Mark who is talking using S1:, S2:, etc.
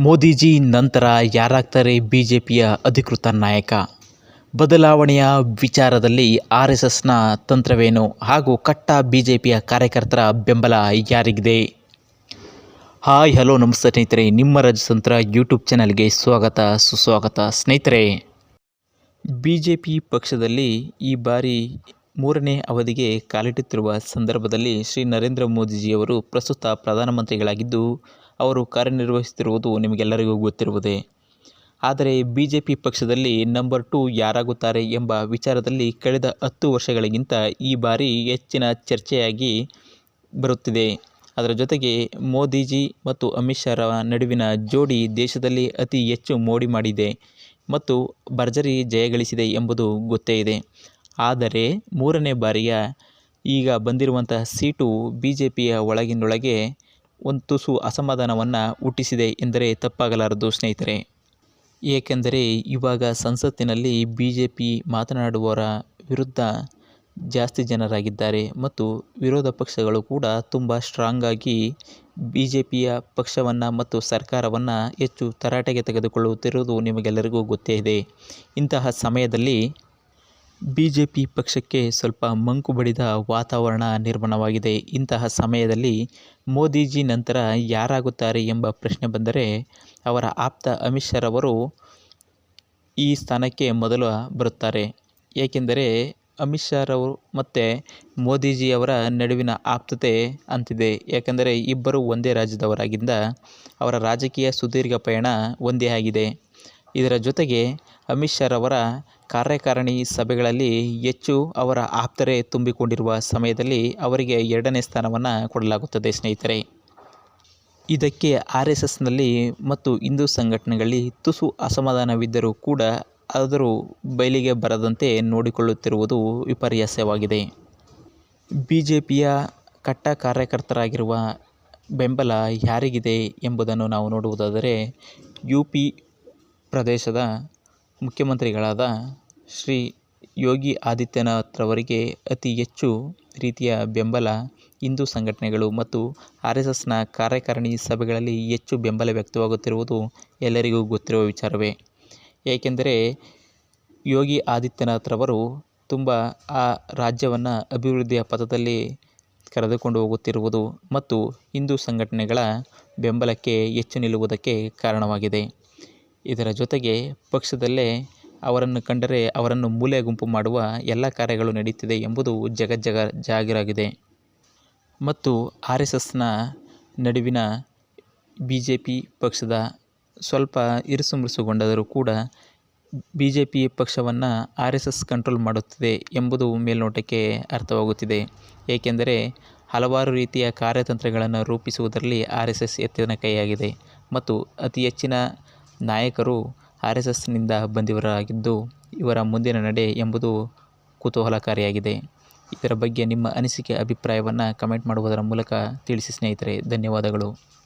S1: ಮೋದಿಜಿ ನಂತರ ಯಾರಾಗ್ತಾರೆ B J ಪಿಯ ಅಧಿಕೃತ ನಾಯಕ? ಬದಲಾವಣೆಯ ವಿಚಾರದಲ್ಲಿ ಆರ್ ಎಸ್ ಎಸ್ನ ತಂತ್ರವೇನು ಹಾಗೂ ಕಟ್ಟ ಬಿ ಜೆ ಪಿಯ ಕಾರ್ಯಕರ್ತರ ಬೆಂಬಲ ಯಾರಿಗಿದೆ? ಹಾಯ್, ಹಲೋ, ನಮಸ್ತೆ ಸ್ನೇಹಿತರೆ. ನಿಮ್ಮ ರಾಜತಂತ್ರ ಯೂಟ್ಯೂಬ್ ಚಾನಲ್ಗೆ ಸ್ವಾಗತ. ಸುಸ್ವಾಗತ ಸ್ನೇಹಿತರೆ. ಬಿ ಜೆ ಪಿ ಪಕ್ಷದಲ್ಲಿ ಈ ಬಾರಿ ಮೂರನೇ ಅವಧಿಗೆ ಕಾಲಿಡುತ್ತಿರುವ ಸಂದರ್ಭದಲ್ಲಿ ಶ್ರೀ ನರೇಂದ್ರ ಮೋದಿಜಿಯವರು ಪ್ರಸ್ತುತ ಪ್ರಧಾನಮಂತ್ರಿಗಳಾಗಿದ್ದು ಅವರು ಕಾರ್ಯನಿರ್ವಹಿಸುತ್ತಿರುವುದು ನಿಮಗೆಲ್ಲರಿಗೂ ಗೊತ್ತಿರುವುದೇ. ಆದರೆ ಬಿ ಜೆ ಪಿ ಪಕ್ಷದಲ್ಲಿ ನಂಬರ್ ಟು ಯಾರಾಗುತ್ತಾರೆ ಎಂಬ ವಿಚಾರದಲ್ಲಿ ಕಳೆದ ಹತ್ತು ವರ್ಷಗಳಿಗಿಂತ ಈ ಬಾರಿ ಹೆಚ್ಚಿನ ಚರ್ಚೆಯಾಗಿ ಬರುತ್ತಿದೆ. ಅದರ ಜೊತೆಗೆ ಮೋದಿಜಿ ಮತ್ತು ಅಮಿತ್ ಶಾರ ನಡುವಿನ ಜೋಡಿ ದೇಶದಲ್ಲಿ ಅತಿ ಹೆಚ್ಚು ಮೋಡಿ ಮಾಡಿದೆ ಮತ್ತು ಭರ್ಜರಿ ಜಯಗಳಿಸಿದೆ ಎಂಬುದು ಗೊತ್ತೇ ಇದೆ. ಆದರೆ ಮೂರನೇ ಬಾರಿಯ ಈಗ ಬಂದಿರುವಂತಹ ಸೀಟು ಬಿ ಜೆ ಪಿಯ ಒಳಗಿನೊಳಗೆ ಒಂದು ತುಸು ಅಸಮಾಧಾನವನ್ನು ಹುಟ್ಟಿಸಿದೆ ಎಂದರೆ ತಪ್ಪಾಗಲಾರದು, ಸ್ನೇಹಿತರೆ. ಏಕೆಂದರೆ ಇವಾಗ ಸಂಸತ್ತಿನಲ್ಲಿ ಬಿ ಜೆ ಪಿ ಮಾತನಾಡುವವರ ವಿರುದ್ಧ ಜಾಸ್ತಿ ಜನರಾಗಿದ್ದಾರೆ ಮತ್ತು ವಿರೋಧ ಪಕ್ಷಗಳು ಕೂಡ ತುಂಬ ಸ್ಟ್ರಾಂಗಾಗಿ ಬಿ ಜೆ ಪಿಯ ಪಕ್ಷವನ್ನು ಮತ್ತು ಸರ್ಕಾರವನ್ನು ಹೆಚ್ಚು ತರಾಟೆಗೆ ತೆಗೆದುಕೊಳ್ಳುತ್ತಿರುವುದು ನಿಮಗೆಲ್ಲರಿಗೂ ಗೊತ್ತೇ ಇದೆ. ಇಂತಹ ಸಮಯದಲ್ಲಿ ಬಿ ಜೆ ಪಿ ಪಕ್ಷಕ್ಕೆ ಸ್ವಲ್ಪ ಮಂಕು ಬಡಿದ ವಾತಾವರಣ ನಿರ್ಮಾಣವಾಗಿದೆ. ಇಂತಹ ಸಮಯದಲ್ಲಿ ಮೋದಿಜಿ ನಂತರ ಯಾರಾಗುತ್ತಾರೆ ಎಂಬ ಪ್ರಶ್ನೆ ಬಂದರೆ, ಅವರ ಆಪ್ತ ಅಮಿತ್ ಶಾರವರು ಈ ಸ್ಥಾನಕ್ಕೆ ಮೊದಲು ಬರುತ್ತಾರೆ. ಏಕೆಂದರೆ, ಅಮಿತ್ ಶಾರವರು ಮತ್ತು ಮೋದಿಜಿಯವರ ನಡುವಿನ ಆಪ್ತತೆ ಅಂತಿದೆ. ಏಕೆಂದರೆ ಇಬ್ಬರು ಒಂದೇ ರಾಜ್ಯದವರಾಗಿದ್ದ ಅವರ ರಾಜಕೀಯ ಸುದೀರ್ಘ ಪಯಣ ಒಂದೇ ಆಗಿದೆ. ಇದರ ಜೊತೆಗೆ ಅಮಿತ್ ಶಾರವರ ಕಾರ್ಯಕಾರಿಣಿ ಸಭೆಗಳಲ್ಲಿ ಹೆಚ್ಚು ಅವರ ಆಪ್ತರೇ ತುಂಬಿಕೊಂಡಿರುವ ಸಮಯದಲ್ಲಿ ಅವರಿಗೆ ಎರಡನೇ ಸ್ಥಾನವನ್ನು ಕೊಡಲಾಗುತ್ತದೆ, ಸ್ನೇಹಿತರೆ. ಇದಕ್ಕೆ ಆರ್ ಎಸ್ ಎಸ್ನಲ್ಲಿ ಮತ್ತು ಹಿಂದೂ ಸಂಘಟನೆಗಳಲ್ಲಿ ತುಸು ಅಸಮಾಧಾನವಿದ್ದರೂ ಕೂಡ ಆದರೂ ಬಯಲಿಗೆ ಬರದಂತೆ ನೋಡಿಕೊಳ್ಳುತ್ತಿರುವುದು ವಿಪರ್ಯಾಸವಾಗಿದೆ. ಬಿ ಜೆ ಪಿಯ ಕಟ್ಟ ಕಾರ್ಯಕರ್ತರಾಗಿರುವ ಬೆಂಬಲ ಯಾರಿಗಿದೆ ಎಂಬುದನ್ನು ನಾವು ನೋಡುವುದಾದರೆ, ಯು ಪಿ ಪ್ರದೇಶದ ಮುಖ್ಯಮಂತ್ರಿಗಳಾದ ಶ್ರೀ ಯೋಗಿ ಆದಿತ್ಯನಾಥ್ರವರಿಗೆ ಅತಿ ಹೆಚ್ಚು ರೀತಿಯ ಬೆಂಬಲ ಹಿಂದೂ ಸಂಘಟನೆಗಳು ಮತ್ತು ಆರ್ ಎಸ್ ಎಸ್ನ ಕಾರ್ಯಕಾರಿಣಿ ಸಭೆಗಳಲ್ಲಿ ಹೆಚ್ಚು ಬೆಂಬಲ ವ್ಯಕ್ತವಾಗುತ್ತಿರುವುದು ಎಲ್ಲರಿಗೂ ಗೊತ್ತಿರುವ ವಿಚಾರವೇ. ಏಕೆಂದರೆ ಯೋಗಿ ಆದಿತ್ಯನಾಥ್ರವರು ತುಂಬ ಆ ರಾಜ್ಯವನ್ನು ಅಭಿವೃದ್ಧಿಯ ಪಥದಲ್ಲಿ ಕರೆದುಕೊಂಡು ಹೋಗುತ್ತಿರುವುದು ಮತ್ತು ಹಿಂದೂ ಸಂಘಟನೆಗಳ ಬೆಂಬಲಕ್ಕೆ ಹೆಚ್ಚು ನಿಲ್ಲುವುದಕ್ಕೆ ಕಾರಣವಾಗಿದೆ. ಇದರ ಜೊತೆಗೆ ಪಕ್ಷದಲ್ಲೇ ಅವರನ್ನು ಕಂಡರೆ ಅವರನ್ನು ಮೂಲೆ ಗುಂಪು ಮಾಡುವ ಎಲ್ಲ ಕಾರ್ಯಗಳು ನಡೆಯುತ್ತಿದೆ ಎಂಬುದು ಜಗಜ್ಜಗ ಜಾಗಿರಾಗಿದೆ. ಮತ್ತು ಆರ್ ಎಸ್ ಎಸ್ನ ನಡುವಿನ ಬಿ ಜೆ ಪಿ ಪಕ್ಷದ ಸ್ವಲ್ಪ ಇರುಸುಮುರುಸುಗೊಂಡರೂ ಕೂಡ ಬಿ ಜೆ ಪಿ ಪಕ್ಷವನ್ನು ಆರ್ ಎಸ್ ಎಸ್ ಕಂಟ್ರೋಲ್ ಮಾಡುತ್ತಿದೆ ಎಂಬುದು ಮೇಲ್ನೋಟಕ್ಕೆ ಅರ್ಥವಾಗುತ್ತಿದೆ. ಏಕೆಂದರೆ ಹಲವಾರು ರೀತಿಯ ಕಾರ್ಯತಂತ್ರಗಳನ್ನು ರೂಪಿಸುವುದರಲ್ಲಿ ಆರ್ ಎಸ್ ಎಸ್ ಎತ್ತಿನ ಕೈಯಾಗಿದೆ ಮತ್ತು ಅತಿ ಹೆಚ್ಚಿನ ನಾಯಕರು ಆರ್ ಎಸ್ ಎಸ್ನಿಂದ ಬಂದಿವರಾಗಿದ್ದು ಇವರ ಮುಂದಿನ ನಡೆ ಎಂಬುದು ಕುತೂಹಲಕಾರಿಯಾಗಿದೆ. ಇದರ ಬಗ್ಗೆ ನಿಮ್ಮ ಅನಿಸಿಕೆ, ಅಭಿಪ್ರಾಯವನ್ನು ಕಮೆಂಟ್ ಮಾಡುವುದರ ಮೂಲಕ ತಿಳಿಸಿ ಸ್ನೇಹಿತರೆ, ಧನ್ಯವಾದಗಳು.